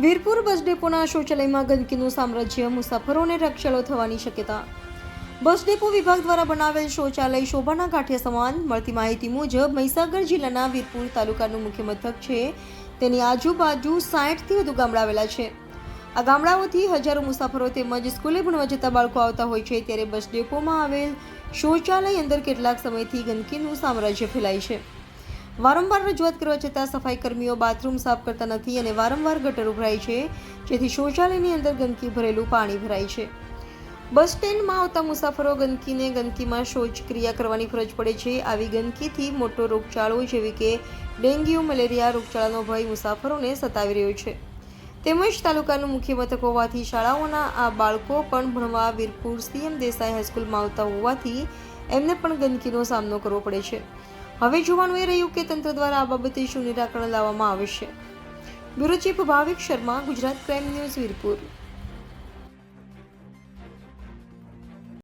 વીરપુર બસ ડેપોના શૌચાલયમાં ગંદકીનું સામ્રાજ્ય, મુસાફરોને રક્ષલો થવાની શક્યતા. બસ ડેપો વિભાગ દ્વારા બનાવેલ શૌચાલય શોભાના કાંઠે સમાન. મળતી માહિતી મુજબ, મહીસાગર જિલ્લાના વીરપુર તાલુકાનું મુખ્ય મથક છે. તેની આજુબાજુ સાઠથી વધુ ગામડા આવેલા છે. આ ગામડાઓથી હજારો મુસાફરો તેમજ સ્કૂલે ભણવા જતા બાળકો આવતા હોય છે. ત્યારે બસ ડેપોમાં આવેલ શૌચાલય અંદર કેટલાક સમયથી ગંદકીનું સામ્રાજ્ય ફેલાય છે. વારંવાર રજૂઆત કરવા છતાં સફાઈ કર્મીઓ બાથરૂમ સાફ કરતા નથી અને વારંવાર ગટર ઉભરાય છે, જેથી શૌચાલયની અંદર ગંદકી ભરેલું પાણી ભરાય છે. બસ સ્ટેન્ડમાં આવતા મુસાફરો ગંદકીને ગંદકીમાં શૌચ ક્રિયા કરવાની ફરજ પડે છે. આવી ગંદકીથી મોટો રોગચાળો જેવી કે ડેન્ગ્યુ, મલેરિયા રોગચાળાનો ભય મુસાફરોને સતાવી રહ્યો છે. તેમજ તાલુકાનું મુખ્ય મથક હોવાથી શાળાઓના આ બાળકો પણ ભણવા વીરપુર સીએમ દેસાઈ હાઈસ્કૂલમાં આવતા હોવાથી એમને પણ ગંદકીનો સામનો કરવો પડે છે. હવે જોવાનું એ રહ્યું કે તંત્ર દ્વારા આ બાબતે શું નિરાકરણ લાવવામાં આવશે bureau chief Bhavik Sharma, Gujarat crime news Virpur.